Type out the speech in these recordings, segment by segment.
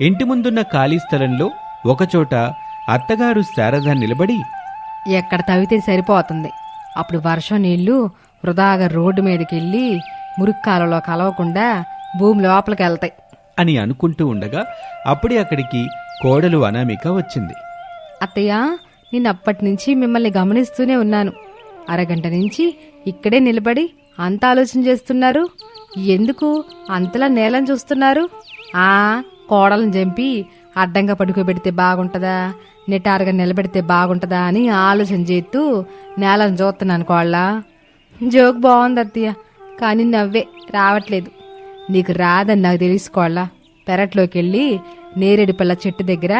ఇంటి ముందున్న ఖాళీ స్థలంలో ఒకచోట అత్తగారు శారద నిలబడి ఎక్కడ తవ్వితే సరిపోతుంది. అప్పుడు వర్షం నీళ్ళు వృధాగా రోడ్డు మీదకి వెళ్ళి మురుక్కాలలో కలవకుండా భూమి లోపలికి వెళ్తాయి. అని అనుకుంటూ ఉండగా అప్పుడే అక్కడికి కోడలు అనామిక వచ్చింది. అత్తయ్య నేను అప్పటి నుంచి మిమ్మల్ని గమనిస్తూనే ఉన్నాను. అరగంట నుంచి ఇక్కడే నిలబడి అంత ఆలోచన చేస్తున్నారు. ఎందుకు అంతలా నేలను చూస్తున్నారు? ఆ కోడలను చంపి అడ్డంగా పడుకోబెడితే బాగుంటుందా? నిటారుగా నిలబెడితే బాగుంటుందా అని ఆలోచన చేస్తూ నేలను చూస్తున్నాను కోళ్ళ. జోక్ బాగుంది అత్తయ్య కానీ నవ్వే రావట్లేదు. నీకు రాదని నాకు తెలుసుకోవాలా పెరట్లోకి వెళ్ళి నేరేడు పిల్ల చెట్టు దగ్గర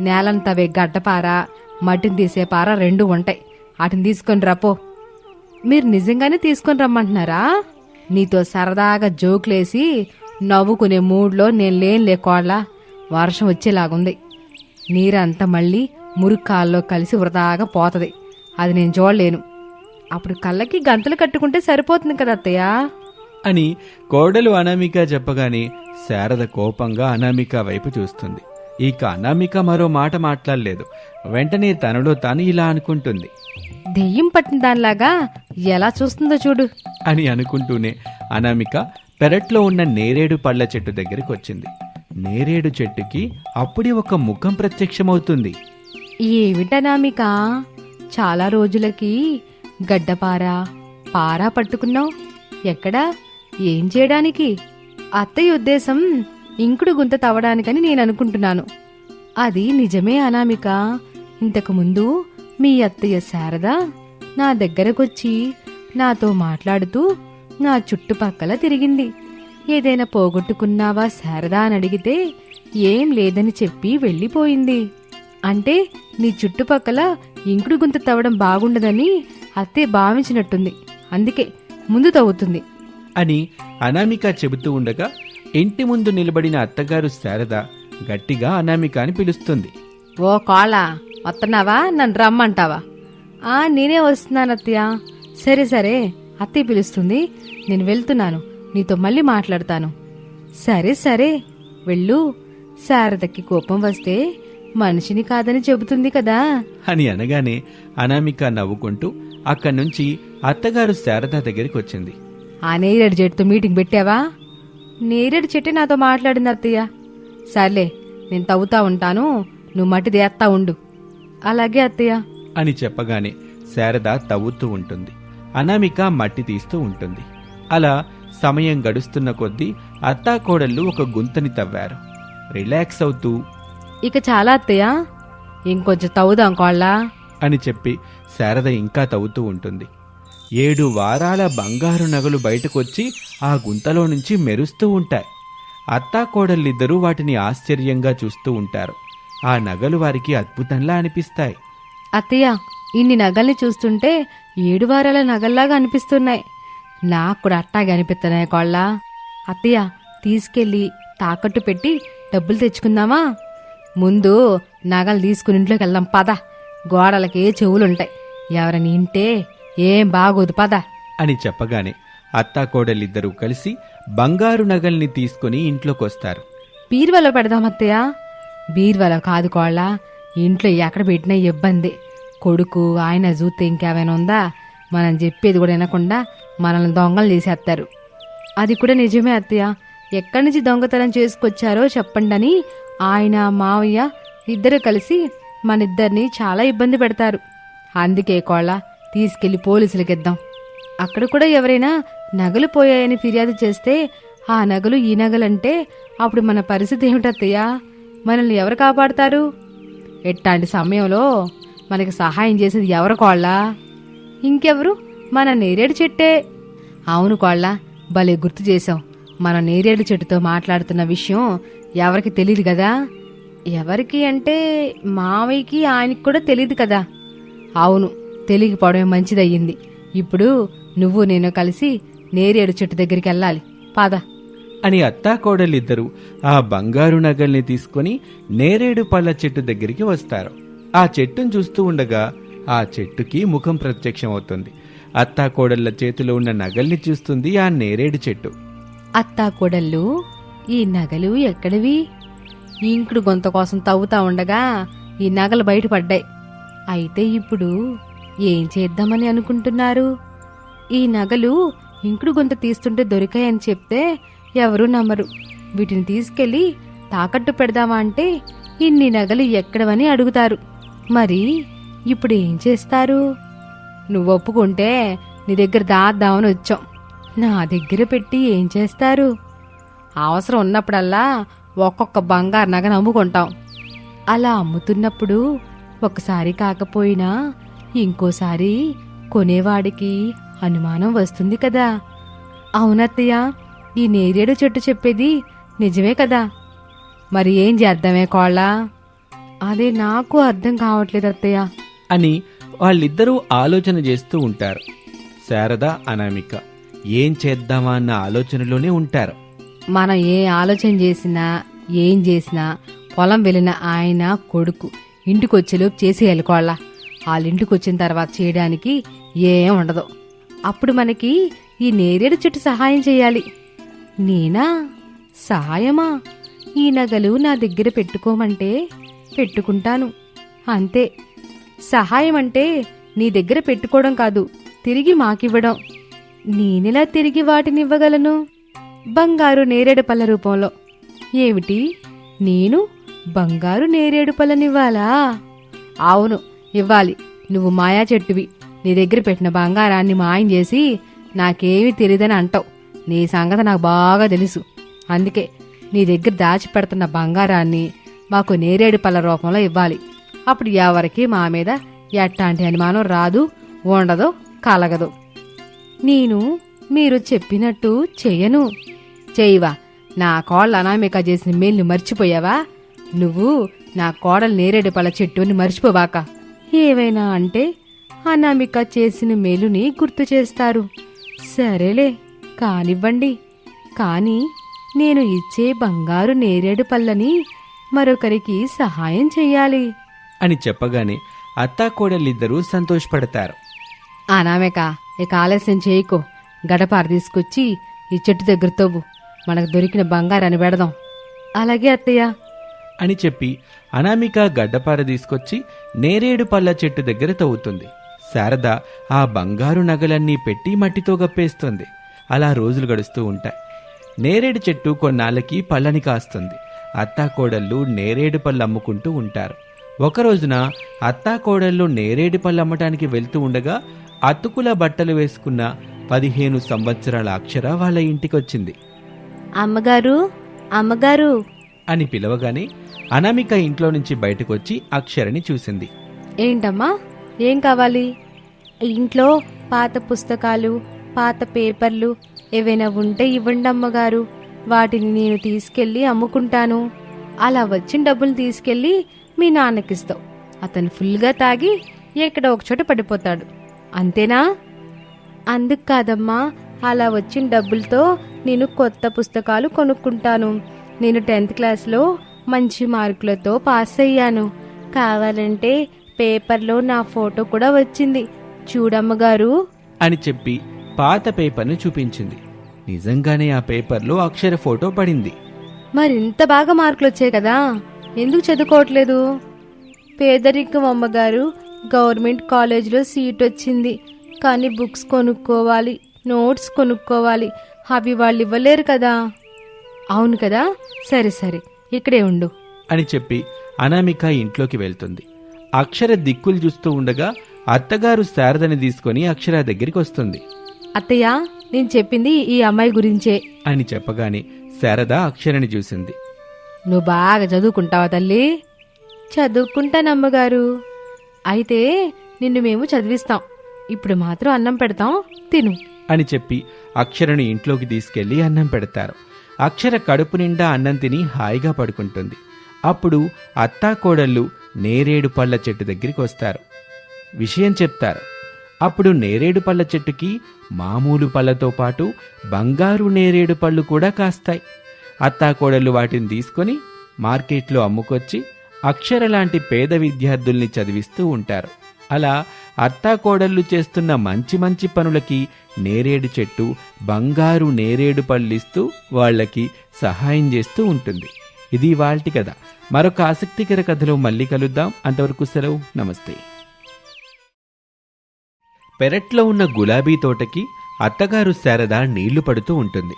నేలను తవ్వే గడ్డపార మట్టిని తీసే పార రెండు ఉంటాయి. వాటిని తీసుకొని రాపో మీరు నిజంగానే తీసుకొని రమ్మంటున్నారా? నీతో సరదాగా జోకులేసి నవ్వుకునే మూడ్లో నేను లేని లేకోళ్ళ వర్షం వచ్చేలాగుంది. నీరంతా మళ్ళీ మురుక్కాల్లో కలిసి వృధాగా పోతది. అది నేను చూడలేను. అప్పుడు కళ్ళకి గంతలు కట్టుకుంటే సరిపోతుంది కదా అత్తయ్య? అని కోడలు అనామిక చెప్పగానే శారద కోపంగా అనామిక వైపు చూస్తుంది. ఇక అనామిక మరో మాట మాట్లాడలేదు. వెంటనే తనలో తాను ఇలా అనుకుంటుంది. దెయ్యం పట్టిన దానిలాగా ఎలా చూస్తుందో చూడు. అని అనుకుంటూనే అనామిక పెరట్లో ఉన్న నేరేడు పళ్ళ చెట్టు దగ్గరికి వచ్చింది. నేరేడు చెట్టుకి అప్పుడే ఒక ముఖం ప్రత్యక్షమవుతుంది. ఏమిటనామిక? చాలా రోజులకి గడ్డపార పారా పట్టుకున్నావు. ఎక్కడా? ఏం చేయడానికి? అత్తయ్య ఉద్దేశం ఇంకుడు గుంత తవ్వడానికని నేను అనుకుంటున్నాను. అది నిజమే అనామిక. ఇంతకుముందు మీ అత్తయ్య శారద నా దగ్గరకొచ్చి నాతో మాట్లాడుతూ నా చుట్టుపక్కల తిరిగింది. ఏదైనా పోగొట్టుకున్నావా శారదా అని అడిగితే ఏం లేదని చెప్పి వెళ్ళిపోయింది. అంటే నీ చుట్టుపక్కల ఇంకుడు గుంత తవ్వడం బాగుండదని అత్తే భావించినట్టుంది. అందుకే ముందు తవ్వుతుంది. అని అనామిక చెబుతూ ఉండగా ఇంటి ముందు నిలబడిన అత్తగారు శారద గట్టిగా అనామిక అని పిలుస్తుంది. ఓ కాళ వస్తున్నావా నన్ను రమ్మంటావా? ఆ నేనే వస్తున్నాను అత్తయ్య సరే సరే. అత్తయ్య పిలుస్తుంది నేను వెళ్తున్నాను నీతో మళ్ళీ మాట్లాడతాను. సరే సరే వెళ్ళు. శారదకి కోపం వస్తే మనిషిని కాదని చెబుతుంది కదా. అని అనగానే అనామిక నవ్వుకుంటూ అక్కడి నుంచి అత్తగారు శారద దగ్గరికి వచ్చింది ఆ నేరేడు చెట్టుతో మీటింగ్ పెట్టావా? నేరేడు చెట్టు నాతో మాట్లాడింది అత్తయ్య. సర్లే నేను తవ్వుతా ఉంటాను నువ్వు మట్టి తీస్తా ఉండు. అలాగే అత్తయ్య. అని చెప్పగానే శారద తవ్వుతూ ఉంటుంది. అనామిక మట్టి తీస్తూ ఉంటుంది. అలా సమయం గడుస్తున్న కొద్దీ అత్తాకోడళ్ళు ఒక గుంతని తవ్వారు. రిలాక్స్ అవుతూ ఇక చాలా అత్తయ్య ఇంకొంచెం తవ్వుదాం కోళ్ళ? అని చెప్పి శారద ఇంకా తవ్వుతూ ఉంటుంది. ఏడు వారాల బంగారు నగలు బయటకొచ్చి ఆ గుంతలో నుంచి మెరుస్తూ ఉంటాయి. అత్తాకోడళ్ళిద్దరూ వాటిని ఆశ్చర్యంగా చూస్తూ ఉంటారు. ఆ నగలు వారికి అద్భుతంలా అనిపిస్తాయి. అత్తయ్య ఇన్ని నగల్ని చూస్తుంటే ఏడు వారాల నగల్లాగా అనిపిస్తున్నాయి. నాకు కూడా అట్టాగే అనిపిస్తున్నాయి కోళ్ళ. అత్తయ్య తీసుకెళ్ళి తాకట్టు పెట్టి డబ్బులు తెచ్చుకుందామా? ముందు నగలు తీసుకుని ఇంట్లోకి వెళ్దాం పద. గోడలకి చెవులుంటాయి. ఎవరని ఇంటే ఏం బాగోదు పద. అని చెప్పగానే అత్తాకోడలిద్దరూ కలిసి బంగారు నగల్ని తీసుకుని ఇంట్లోకొస్తారు. బీరువాలో పెడదాం అత్తయ్య. బీరువాలో కాదు కోళ్ళ ఇంట్లో ఎక్కడ పెట్టినా ఇబ్బంది. కొడుకు ఆయన చూస్తే ఇంకేమైనా ఉందా? మనం చెప్పేది కూడా వినకుండా మనల్ని దొంగలు చేసేస్తారు. అది కూడా నిజమే అత్తయ్య. ఎక్కడి నుంచి దొంగతనం చేసుకొచ్చారో చెప్పండి అని ఆయన మావయ్య ఇద్దరు కలిసి మన ఇద్దరిని చాలా ఇబ్బంది పెడతారు. అందుకే కోళ్ళ తీసుకెళ్ళి పోలీసులకి ఇద్దాం అక్కడ కూడా ఎవరైనా నగలు పోయాయని ఫిర్యాదు చేస్తే ఆ నగలు ఈ నగలంటే అప్పుడు మన పరిస్థితి ఏమిటత్తయ్యా? మనల్ని ఎవరు కాపాడతారు? ఎట్లాంటి సమయంలో మనకి సహాయం చేసేది ఎవరు కోళ్ళ? ఇంకెవరు? మన నేరేడు చెట్టే. అవును కోళ్ళ భలే గుర్తు చేశాం మన నేరేడు చెట్టుతో మాట్లాడుతున్న విషయం ఎవరికి తెలియదు కదా? ఎవరికి అంటే మావయ్యకి ఆయనకి కూడా తెలియదు కదా? అవును తెలియకపోవడమే మంచిదయ్యింది. ఇప్పుడు నువ్వు నేను కలిసి నేరేడు చెట్టు దగ్గరికి వెళ్ళాలి. పాద. అని అత్తాకోడలిద్దరూ ఆ బంగారు నగల్ని తీసుకొని నేరేడు పళ్ళ చెట్టు దగ్గరికి వస్తారు. ఆ చెట్టును చూస్తూ ఉండగా ఆ చెట్టుకి ముఖం ప్రత్యక్షమవుతుంది. అత్తాకోడళ్ళ చేతిలో ఉన్న నగల్ని చూస్తుంది ఆ నేరేడు చెట్టు. అత్తాకోడళ్ళు ఈ నగలు ఎక్కడివి? ఇంకుడు గొంత కోసం తవ్వుతా ఉండగా ఈ నగలు బయటపడ్డాయి. అయితే ఇప్పుడు ఏం చేద్దామని అనుకుంటున్నారు? ఈ నగలు ఇంకుడు గొంత తీస్తుంటే దొరికాయని చెప్తే ఎవరూ నమ్మరు. వీటిని తీసుకెళ్ళి తాకట్టు పెడదామా అంటే ఇన్ని నగలు ఎక్కడవని అడుగుతారు. మరి ఇప్పుడు ఏం చేస్తారు? నువ్వు ఒప్పుకుంటే నీ దగ్గర దాద్దామని వచ్చాం. నా దగ్గర పెట్టి ఏం చేస్తారు? అవసరం ఉన్నప్పుడల్లా ఒక్కొక్క బంగారు నగను అమ్ముకుంటాం అలా అమ్ముతున్నప్పుడు ఒకసారి కాకపోయినా ఇంకోసారి కొనేవాడికి అనుమానం వస్తుంది కదా. అవునత్తయ్య ఈ నేరేడు చెట్టు చెప్పేది నిజమే కదా. మరి ఏం చేద్దామే కోళ్ళ? అదే నాకు అర్థం కావట్లేదు అత్తయ్య. అని వాళ్ళిద్దరూ ఆలోచన చేస్తూ ఉంటారు. శారద అనామిక ఏం చేద్దామా అన్న ఆలోచనలోనే ఉంటారు. మనం ఏ ఆలోచన చేసినా ఏం చేసినా పొలం వెళ్ళిన ఆయన కొడుకు ఇంటికి వచ్చేలోపు చేసి వెళ్ళుకోళ్ళ వాళ్ళ ఇంటికి వచ్చిన తర్వాత చేయడానికి ఏం ఉండదు. అప్పుడు మనకి ఈ నేరేడు చెట్టు సహాయం చేయాలి. నేనా? సహాయమా ఈ నగలు నా దగ్గర పెట్టుకోమంటే పెట్టుకుంటాను. అంతే. సహాయం అంటే నీ దగ్గర పెట్టుకోవడం కాదు తిరిగి మాకివ్వడం. నేనెలా తిరిగి వాటిని ఇవ్వగలను బంగారు నేరేడు పళ్ళ రూపంలో. ఏమిటి? నేను బంగారు నేరేడు పళ్ళనివ్వాలా? అవును ఇవ్వాలి. నువ్వు మాయా చెట్టువి. నీ దగ్గర పెట్టిన బంగారాన్ని మాయం చేసి నాకేమీ తెలియదని అంటావు. నీ సంగతి నాకు బాగా తెలుసు. అందుకే నీ దగ్గర దాచిపెడుతున్న బంగారాన్ని మాకు నేరేడు పళ్ళ రూపంలో ఇవ్వాలి. అప్పుడు ఎవరికి మా మీద ఎట్లాంటి అనుమానం రాదు ఉండదు కలగదు. నేను మీరు చెప్పినట్టు చెయ్యను చేయవా నా కోళ్ళ అనామిక చేసిన మేల్ని మర్చిపోయావా? నువ్వు నా కోడలు నేరేడు పళ్ళ చెట్టుని మర్చిపోవాక. ఏవైనా అంటే అనామిక చేసిన మేలుని గుర్తు చేస్తారు. సరేలే కానివ్వండి. కానీ నేను ఇచ్చే బంగారు నేరేడు పళ్ళని మరొకరికి సహాయం చెయ్యాలి అని చెప్పగానే అత్తాకోడలిద్దరూ సంతోషపడతారు. అనామిక ఇక ఆలస్యం చేయకు. గడపార తీసుకొచ్చి ఈ చెట్టు దగ్గర తవ్వు. మనకు దొరికిన బంగారాన్ని పెడదాం. అలాగే అత్తయ్య. అని చెప్పి అనామిక గడ్డపార తీసుకొచ్చి నేరేడు పళ్ళ చెట్టు దగ్గర తవ్వుతుంది. శారద ఆ బంగారు నగలన్నీ పెట్టి మట్టితో గప్పేస్తుంది. అలా రోజులు గడుస్తూ ఉంటాయి. నేరేడు చెట్టు కొన్నాళ్ళకి పళ్ళని కాస్తుంది. అత్తాకోడళ్ళు నేరేడు పళ్ళు అమ్ముకుంటూ ఉంటారు. ఒక రోజున అత్తాకోడళ్ళు నేరేడు పళ్ళు అమ్మటానికి వెళ్తూ ఉండగా అతుకుల బట్టలు వేసుకున్న పదిహేను సంవత్సరాల అక్షర వాళ్ళ ఇంటికొచ్చింది. అమ్మగారు అమ్మగారు! అని పిలవగానే అనామిక ఇంట్లో నుంచి బయటకొచ్చి అక్షరని చూసింది. ఏంటమ్మా? ఏం కావాలి? ఇంట్లో పాత పుస్తకాలు పాత పేపర్లు ఏవైనా ఉంటే ఇవ్వండి అమ్మగారు వాటిని నేను తీసుకెళ్ళి అమ్ముకుంటాను. అలా వచ్చిన డబ్బులు తీసుకెళ్ళి మీ నాన్నకిస్తావు అతను ఫుల్గా తాగి ఎక్కడ ఒక చోట పడిపోతాడు. అంతేనా? అందుకు కాదమ్మా అలా వచ్చిన డబ్బులతో నేను కొత్త పుస్తకాలు కొనుక్కుంటాను. నేను టెన్త్ క్లాస్లో మంచి మార్కులతో పాస్ అయ్యాను. కావాలంటే పేపర్లో నా ఫోటో కూడా వచ్చింది. చూడమ్మగారు. అని చెప్పి పాత పేపర్ను చూపించింది. నిజంగానే ఆ పేపర్లో అక్షర ఫోటో పడింది. మరింత బాగా మార్కులు వచ్చాయి కదా. ఎందుకు చదువుకోవట్లేదు? పేదరికం అమ్మగారు గవర్నమెంట్ కాలేజీలో సీట్ వచ్చింది కానీ బుక్స్ కొనుక్కోవాలి నోట్స్ కొనుక్కోవాలి. అవి వాళ్ళు ఇవ్వలేరు కదా. అవును కదా? సరే సరే. ఇక్కడే ఉండు. అని చెప్పి అనామిక ఇంట్లోకి వెళ్తుంది. అక్షర దిక్కులు చూస్తూ ఉండగా అత్తగారు శారదని తీసుకొని అక్షర దగ్గరికి వస్తుంది. అత్తయ్య నేను చెప్పింది ఈ అమ్మాయి గురించే. అని చెప్పగానే శారద అక్షరని చూసింది. నువ్వు బాగా చదువుకుంటావా తల్లి? చదువుకుంటానమ్మగారు. అయితే నిన్ను మేము చదివిస్తాం. ఇప్పుడు మాత్రం అన్నం పెడతాం తిను. అని చెప్పి అక్షరను ఇంట్లోకి తీసుకెళ్ళి అన్నం పెడతారు. అక్షర కడుపు నిండా అన్నం తిని హాయిగా పడుకుంటుంది. అప్పుడు అత్తాకోడళ్ళు నేరేడు పళ్ళ చెట్టు దగ్గరికి వస్తారు. విషయం చెప్తారు. అప్పుడు నేరేడు పళ్ళ చెట్టుకి మామూలు పళ్ళతో పాటు బంగారు నేరేడు పళ్ళు కూడా కాస్తాయి. అత్తాకోడళ్ళు వాటిని తీసుకొని మార్కెట్లో అమ్ముకొచ్చి అక్షర లాంటి పేద విద్యార్థుల్ని చదివిస్తూ ఉంటారు. అలా అత్తాకోడళ్ళు చేస్తున్న మంచి మంచి పనులకి నేరేడు చెట్టు బంగారు నేరేడు పళ్ళిస్తూ వాళ్ళకి సహాయం చేస్తూ ఉంటుంది. ఇది వాళ్ళ కథ. మరొక ఆసక్తికర కథలో మళ్ళీ కలుద్దాం. అంతవరకు సెలవు. నమస్తే. పెరట్లో ఉన్న గులాబీ తోటకి అత్తగారు శారద నీళ్ళు పడుతూ ఉంటుంది.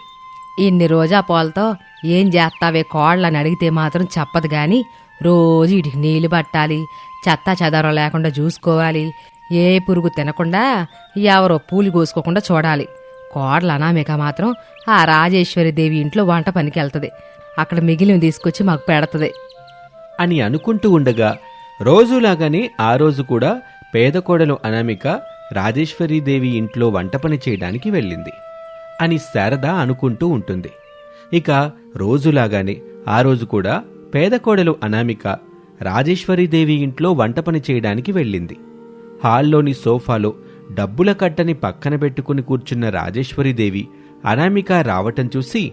ఇన్ని రోజా పాలతో ఏం చేస్తావే కోళ్ళని అడిగితే మాత్రం చెప్పదు గాని రోజు ఇటుకి నీళ్ళు పట్టాలి చెత్త చెదారం లేకుండా చూసుకోవాలి ఏ పురుగు తినకుండా ఎవరో పూలు కోసుకోకుండా చూడాలి. కోడల అనామిక మాత్రం ఆ రాజేశ్వరి దేవి ఇంట్లో వంట పనికి వెళ్తుంది. అక్కడ మిగిలిన తీసుకొచ్చి మాకు పెడతది. అని అనుకుంటూ ఉండగా రోజులాగానే ఆ రోజు కూడా పేద కోడలు అనామిక రాజేశ్వరీదేవి ఇంట్లో వంట పని చేయడానికి వెళ్ళింది. అని శారద అనుకుంటూ ఉంటుంది. ఇక రోజులాగానే ఆ రోజు కూడా పేద కోడలు అనామిక రాజేశ్వరీదేవి ఇంట్లో వంట పని చేయడానికి వెళ్ళింది. హాల్లోని సోఫాలో డబ్బుల కట్టని పక్కన పెట్టుకుని కూర్చున్న రాజేశ్వరీదేవి అనామిక రావటం చూసి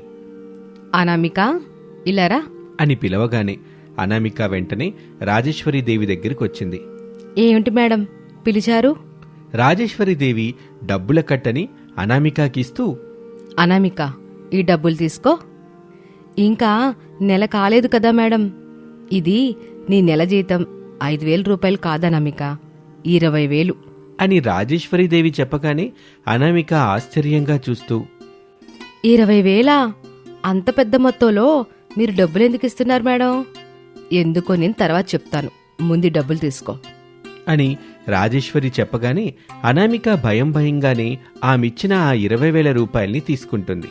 అనామిక ఇలారా అని పిలవగానే అనామిక వెంటనే రాజేశ్వరీదేవి దగ్గరికి వచ్చింది. ఏమిటి మేడం? పిలిచారు? రాజేశ్వరీదేవి డబ్బుల కట్టని అనామికాకిస్తూ అనామిక ఈ డబ్బులు తీసుకో. ఇంకా నెల కాలేదు కదా మేడం. ఇది నీ నెల జీతం ఐదు వేల రూపాయలు కాదనామిక ఇరవై వేలు. అని రాజేశ్వరీదేవి చెప్పగానే అనామిక ఆశ్చర్యంగా చూస్తూ ఇరవై వేలా? అంత పెద్ద మొత్తంలో మీరు డబ్బులు ఎందుకు ఇస్తున్నారు మేడం? ఎందుకో నేను తర్వాత చెప్తాను. ముందు డబ్బులు తీసుకో. అని రాజేశ్వరి చెప్పగానే అనామిక భయం భయంగానే ఆమెచ్చిన ఆ ఇరవై వేల రూపాయల్ని తీసుకుంటుంది.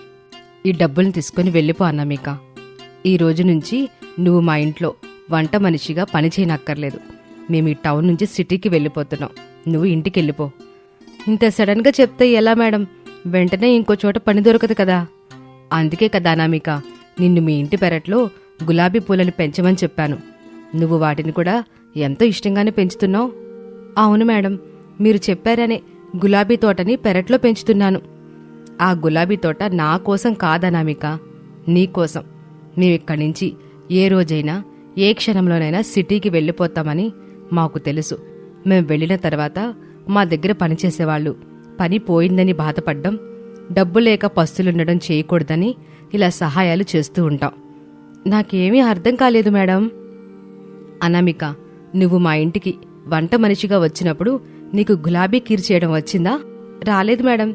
ఈ డబ్బుల్ని తీసుకుని వెళ్ళిపో అనామిక. ఈ రోజు నుంచి నువ్వు మా ఇంట్లో వంట మనిషిగా పని చేయనక్కర్లేదు. మేము ఈ టౌన్ నుంచి సిటీకి వెళ్ళిపోతున్నాం. నువ్వు ఇంటికి వెళ్ళిపో. ఇంత సడన్గా చెప్తే ఎలా మేడం? వెంటనే ఇంకో చోట పని దొరకదు కదా. అందుకే కదా అనామిక నిన్ను మీ ఇంటి పెరట్లో గులాబీ పూలను పెంచమని చెప్పాను. నువ్వు వాటిని కూడా ఎంతో ఇష్టంగానే పెంచుతున్నావు. అవును మేడం మీరు చెప్పారనే గులాబీ తోటని పెరట్లో పెంచుతున్నాను. ఆ గులాబీ తోట నా కోసం కాదనామిక నీ కోసం. మేమిక్కడి నుంచి ఏ రోజైనా ఏ క్షణంలోనైనా సిటీకి వెళ్ళిపోతామని మాకు తెలుసు. మేము వెళ్ళిన తర్వాత మా దగ్గర పనిచేసేవాళ్ళు. పని పోయిందని బాధపడ్డం డబ్బు లేక పస్తులుండడం చేయకూడదని ఇలా సహాయాలు చేస్తూ ఉంటాం. నాకేమీ అర్థం కాలేదు మేడం. అనామిక నువ్వు మా ఇంటికి వంట మనిషిగా వచ్చినప్పుడు నీకు గులాబీ కీర్ చేయడం వచ్చిందా? రాలేదు మేడం.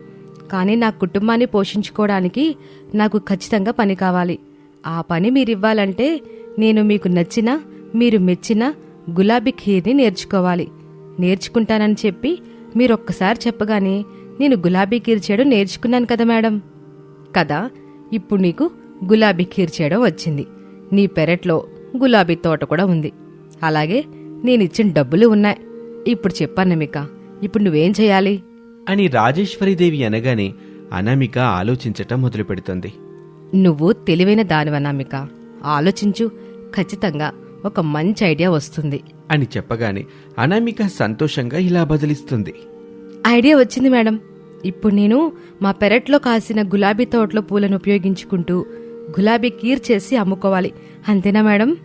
కానీ నా కుటుంబాన్ని పోషించుకోవడానికి నాకు ఖచ్చితంగా పని కావాలి. ఆ పని మీరివ్వాలంటే నేను మీకు నచ్చిన మీరు మెచ్చిన గులాబీ ఖీర్ని నేర్చుకోవాలి. నేర్చుకుంటానని చెప్పి మీరు ఒక్కసారి చెప్పగానే నేను గులాబీ ఖీర్ చేయడం నేర్చుకున్నాను కదా మేడం. కదా ఇప్పుడు నీకు గులాబీ ఖీర్ చేయడం వచ్చింది. నీ పెరట్లో గులాబీ తోట కూడా ఉంది. అలాగే నేనిచ్చిన డబ్బులు ఉన్నాయి. ఇప్పుడు చెప్పన్నమిక ఇప్పుడు నువ్వేం చేయాలి? అని రాజేశ్వరీదేవి అనగానే అనామిక ఆలోచించటం మొదలుపెడుతుంది. నువ్వు తెలివైన దానివన్నామిక ఆలోచించు ఖచ్చితంగా ఒక మంచి ఐడియా వస్తుంది. అని చెప్పగానే అనామిక సంతోషంగా ఇలా బదిలిస్తుంది. ఐడియా వచ్చింది మేడం. ఇప్పుడు నేను మా పెరట్లో కాసిన గులాబీ తోటలో పూలను ఉపయోగించుకుంటూ గులాబీ కీర్ చేసి అమ్ముకోవాలి. అంతేనా మేడం?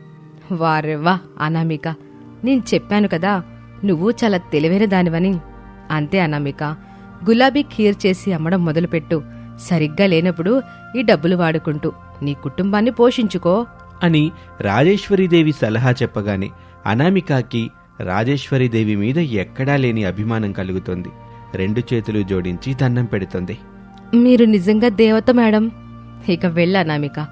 వారెవ్వా అనామిక. నేను చెప్పాను కదా నువ్వు చాలా తెలివైన దానివని. అంతే అనామిక. గులాబీ ఖీర్ చేసి అమ్మడం మొదలుపెట్టు. సరిగ్గా లేనప్పుడు ఈ డబ్బులు వాడుకుంటూ నీ కుటుంబాన్ని పోషించుకో. అని రాజేశ్వరీదేవి సలహా చెప్పగానే అనామికకి రాజేశ్వరీదేవి మీద ఎక్కడా లేని అభిమానం కలుగుతుంది. రెండు చేతులు జోడించి దండం పెడుతుంది. మీరు నిజంగా దేవత మేడం? ఇక వెళ్ళ అనామిక.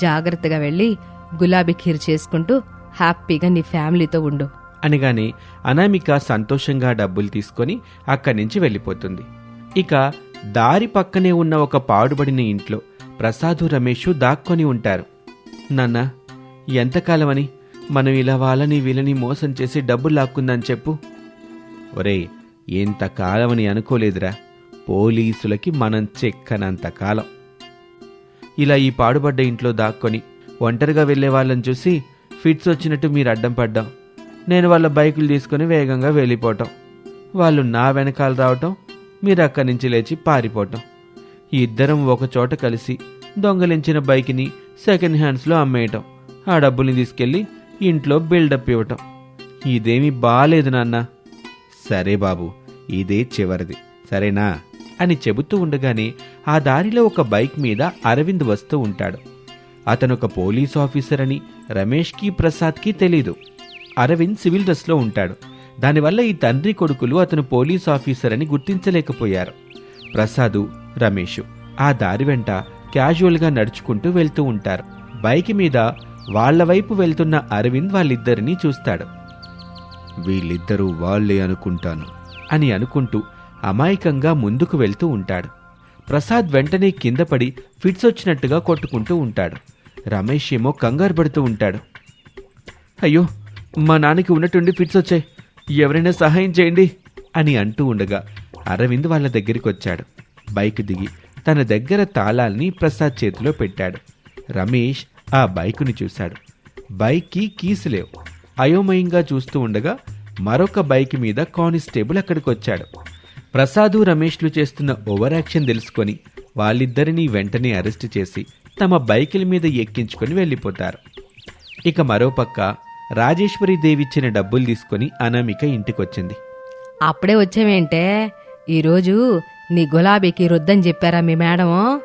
జాగ్రత్తగా వెళ్ళి గులాబీ ఖీర్ చేసుకుంటూ హ్యాపీగా నీ ఫ్యామిలీతో ఉండు. అనగానే అనామిక సంతోషంగా డబ్బులు తీసుకొని అక్కడి నుంచి వెళ్ళిపోతుంది. ఇక దారి పక్కనే ఉన్న ఒక పాడుబడిన ఇంట్లో ప్రసాదు రమేషు దాక్కొని ఉంటారు. నాన్న ఎంతకాలమని? మనం ఇలా వాళ్ళని వీళ్ళని మోసం చేసి డబ్బులు లాక్కుందని చెప్పు. ఒరేయ్ ఎంతకాలమని అనుకోలేదురా. పోలీసులకి మనం చెక్కనంత కాలం. ఇలా ఈ పాడుబడ్డ ఇంట్లో దాక్కొని ఒంటరిగా వెళ్ళే వాళ్ళని చూసి ఫిట్స్ వచ్చినట్టు మీరు అడ్డం పడ్డాం. నేను వాళ్ళ బైకులు తీసుకుని వేగంగా వెళ్ళిపోవటం. వాళ్ళు నా వెనకాల రావటం మీరు అక్కడి నుంచి లేచి పారిపోవటం. ఇద్దరం ఒకచోట కలిసి దొంగలించిన బైక్ని సెకండ్ హ్యాండ్స్లో అమ్మేయటం ఆ డబ్బుల్ని తీసుకెళ్ళి ఇంట్లో బిల్డప్ ఇవ్వటం. ఇదేమీ బాలేదు నాన్న. సరే బాబు ఇదే చివరిది. సరేనా? అని చెబుతూ ఉండగానే ఆ దారిలో ఒక బైక్ మీద అరవింద్ వస్తూ ఉంటాడు. అతనొక పోలీస్ ఆఫీసర్ అని రమేష్కి ప్రసాద్కి తెలీదు. అరవింద్ సివిల్ డ్రెస్లో ఉంటాడు. దానివల్ల ఈ తండ్రి కొడుకులు అతను పోలీస్ ఆఫీసర్ అని గుర్తించలేకపోయారు. ప్రసాదు రమేష్ ఆ దారి వెంట క్యాజువల్గా నడుచుకుంటూ వెళ్తూ ఉంటారు. బైక్ మీద వాళ్ళ వైపు వెళ్తున్న అరవింద్ వాళ్ళిద్దరినీ చూస్తాడు. వీళ్ళిద్దరూ వాళ్ళే అనుకుంటాను అని అనుకుంటూ అమాయకంగా ముందుకు వెళ్తూ ఉంటాడు. ప్రసాద్ వెంటనే కింద పడి ఫిట్స్ వచ్చినట్టుగా కొట్టుకుంటూ ఉంటాడు. రమేష్ ఏమో కంగారు పడుతూ ఉంటాడు. అయ్యో మా నాన్నకి ఉన్నట్టుండి ఫిట్స్ వచ్చాయి. ఎవరైనా సహాయం చేయండి అని అంటూ ఉండగా అరవింద్ వాళ్ళ దగ్గరికి వచ్చాడు. బైక్ దిగి తన దగ్గర తాళాల్ని ప్రసాద్ చేతిలో పెట్టాడు. రమేష్ ఆ బైకుని చూశాడు. బైక్కి కీస్ లేవు. అయోమయంగా చూస్తూ ఉండగా మరొక బైక్ మీద కానిస్టేబుల్ అక్కడికి వచ్చాడు. ప్రసాదు రమేష్లు చేస్తున్న ఓవర్ యాక్షన్ తెలుసుకొని వాళ్ళిద్దరినీ వెంటనే అరెస్ట్ చేసి తమ బైకుల మీద ఎక్కించుకొని వెళ్ళిపోతారు. ఇక మరోపక్క రాజేశ్వరి దేవిచ్చిన డబ్బులు తీసుకొని అనామిక ఇంటికొచ్చింది. అప్పుడే వచ్చావేంటే ఈరోజు నీ గులాబీకి రొద్దని చెప్పారా మీ మేడం?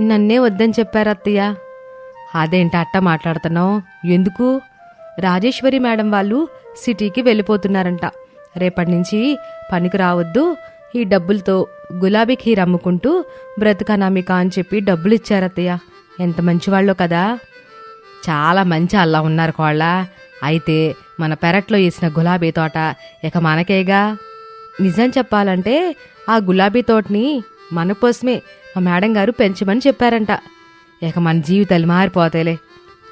నన్నే వద్దని చెప్పారు అత్తయ్య? అదేంటి అట్ట మాట్లాడుతున్నావు? ఎందుకు? రాజేశ్వరి మేడం వాళ్ళు సిటీకి వెళ్ళిపోతున్నారంట. రేపటి నుంచి పనికి రావద్దు ఈ డబ్బులతో గులాబీ ఖీర్ అమ్ముకుంటూ బ్రతకనామిక అని చెప్పి డబ్బులు ఇచ్చారత్తయ్య. ఎంత మంచివాళ్ళో కదా. చాలా మంచి అల్లా ఉన్నారు కోళ్ళ. అయితే మన పెరట్లో వేసిన గులాబీ తోట ఇక మనకేగా? నిజం చెప్పాలంటే ఆ గులాబీ తోటని మన కోసమే మా మేడం గారు పెంచమని చెప్పారంట. ఇక మన జీవితాలు మారిపోతాయిలే.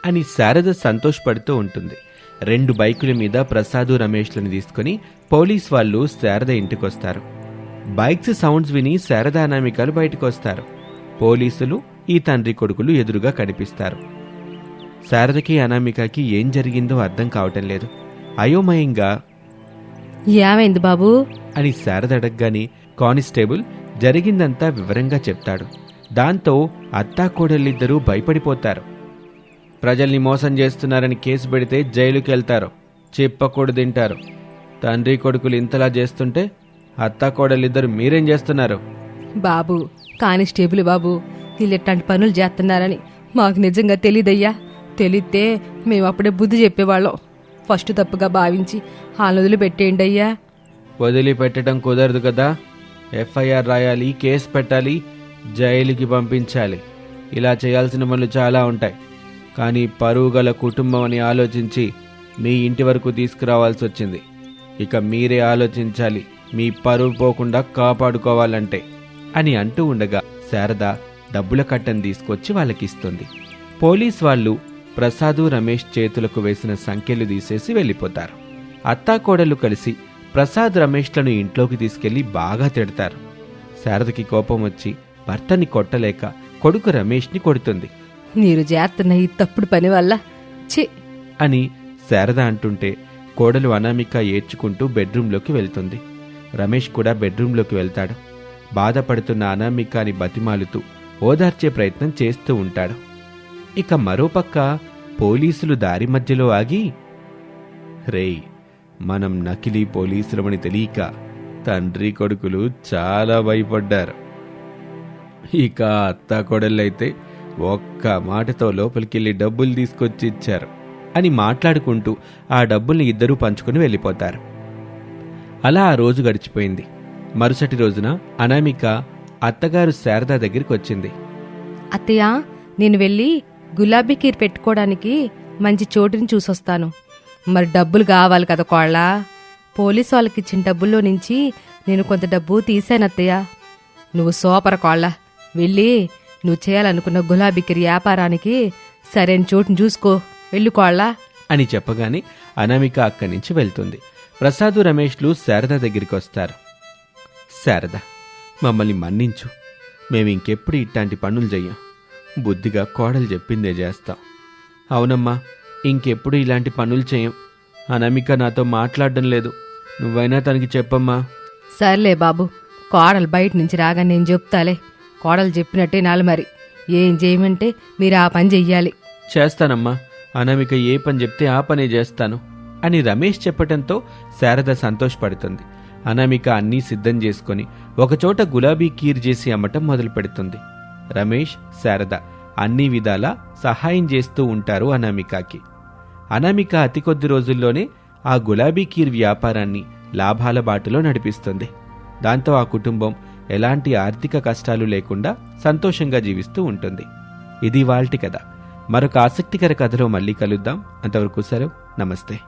అని శారద సంతోషపడుతూ ఉంటుంది. రెండు బైకుల మీద ప్రసాదు రమేష్లను తీసుకుని పోలీస్ వాళ్ళు శారద ఇంటికొస్తారు. బైక్స్ సౌండ్స్ విని శారద అనామికలు బయటకు వస్తారు పోలీసులు ఈ తండ్రి కొడుకులు ఎదురుగా కనిపిస్తారు. శారదకి అనామికకి ఏం జరిగిందో అర్థం కావటం లేదు. అయోమయంగా ఏమైంది బాబు? అని శారద అడగగానే కానిస్టేబుల్ జరిగిందంతా వివరంగా చెప్తాడు. దాంతో అత్తాకోడళ్ళిద్దరూ భయపడిపోతారు. ప్రజల్ని మోసం చేస్తున్నారని కేసు పెడితే జైలుకి వెళ్తారు చెప్పకూడదు తింటారు. తండ్రి కొడుకులు ఇంతలా చేస్తుంటే అత్తాకోడళ్ళిద్దరు మీరేం చేస్తున్నారు? బాబు కానిస్టేబుల్ బాబు వీళ్ళు పనులు చేస్తున్నారని మాకు నిజంగా తెలీదయ్యా. తెలిస్తే మేము అప్పుడే బుద్ధి చెప్పేవాళ్ళం. ఫస్ట్ తప్పుగా భావించి ఆ వదిలిపెట్టేయండి అయ్యా. వదిలిపెట్టడం కుదరదు కదా. ఎఫ్ఐఆర్ రాయాలి కేసు పెట్టాలి జైలుకి పంపించాలి. ఇలా చేయాల్సిన పనులు చాలా ఉంటాయి. కానీ పరువు గల కుటుంబం అని ఆలోచించి మీ ఇంటి వరకు తీసుకురావాల్సి వచ్చింది. ఇక మీరే ఆలోచించాలి మీ పరువు పోకుండా కాపాడుకోవాలంటే అని అంటూ ఉండగా శారద డబ్బుల కట్టను తీసుకొచ్చి వాళ్ళకిస్తుంది. పోలీస్ వాళ్ళు ప్రసాదు రమేష్ చేతులకు వేసిన సంఖ్యలు తీసేసి వెళ్ళిపోతారు. అత్తాకోడలు కలిసి ప్రసాద్ రమేష్లను ఇంట్లోకి తీసుకెళ్ళి బాగా తిడతారు. శారదకి కోపం వచ్చి భర్తని కొట్టలేక కొడుకు రమేష్ని కొడుతుంది. మీరు చేస్తున్న ఈ తప్పుడు పని వల్ల. ఛీ! అని శారద అంటుంటే కోడలు అనామిక ఏడ్చుకుంటూ బెడ్రూంలోకి వెళ్తుంది. రమేష్ కూడా బెడ్రూంలోకి వెళ్తాడు. బాధపడుతున్న అనామికాని బతిమాలుతూ ఓదార్చే ప్రయత్నం చేస్తూ ఉంటాడు. ఇక మరోపక్క పోలీసులు దారి మధ్యలో ఆగి రేయ్ మనం నకిలీ పోలీసులమని తెలియక తండ్రి కొడుకులు చాలా భయపడ్డారు. ఇక అత్త కొడళ్ళైతే ఒక్క మాటతో లోపలికెళ్ళి డబ్బులు తీసుకొచ్చి ఇచ్చారు అని మాట్లాడుకుంటూ ఆ డబ్బుల్ని ఇద్దరూ పంచుకుని వెళ్ళిపోతారు. అలా ఆ రోజు గడిచిపోయింది. మరుసటి రోజున అనామిక అత్తగారు శారద దగ్గరికి వచ్చింది. అత్తయ్య నేను వెళ్ళి గులాబీ కీర్ పెట్టుకోవడానికి మంచి చోటుని చూసొస్తాను. మరి డబ్బులు కావాలి కదా కోళ్ళ? పోలీస్ వాళ్ళకి ఇచ్చిన డబ్బుల్లో నుంచి నేను కొంత డబ్బు తీశాను అత్తయ్య. నువ్వు సూపర్ కోళ్ళ. వెళ్ళి నువ్వు చేయాలనుకున్న గులాబీ కీర్ వ్యాపారానికి సరైన చోటుని చూసుకో. వెళ్ళు కోళ్ళ. అని చెప్పగానే అనామిక అక్కడి నుంచి వెళ్తుంది. ప్రసాదు రమేష్లు శారద దగ్గరికి వస్తారు. శారద మమ్మల్ని మన్నించు. మేము ఇంకెప్పుడు ఇట్లాంటి పనులు చెయ్యం. బుద్ధిగా కోడలు చెప్పిందే చేస్తాం. అవునమ్మా ఇంకెప్పుడు ఇలాంటి పనులు చేయం అనామిక నాతో మాట్లాడడం లేదు. నువ్వైనా తనకి చెప్పమ్మా. సర్లే బాబు కోడలు బయట నుంచి రాగా నేను చెప్తాలే. కోడలు చెప్పినట్టే నాలు మరి. ఏం చేయమంటే మీరు ఆ పని చెయ్యాలి. చేస్తానమ్మా. అనామిక ఏ పని చెప్తే ఆ పనే చేస్తాను అని రమేష్ చెప్పటంతో శారద సంతోషపడుతుంది. అనామిక అన్నీ సిద్ధం చేసుకొని ఒకచోట గులాబీ కీర్ చేసి అమ్మటం మొదలు పెడుతుంది రమేష్ శారద అన్ని విధాలా సహాయం చేస్తూ ఉంటారు అనామికకి. అనామిక అతి కొద్ది రోజుల్లోనే ఆ గులాబీ కీర్ వ్యాపారాన్ని లాభాల బాటలో నడిపిస్తుంది. దాంతో ఆ కుటుంబం ఎలాంటి ఆర్థిక కష్టాలు లేకుండా సంతోషంగా జీవిస్తూ ఉంటుంది. ఇది వాల్టి కథ. మరొక ఆసక్తికర కథలో మళ్ళీ కలుద్దాం. అంతవరకు సెలవు. నమస్తే.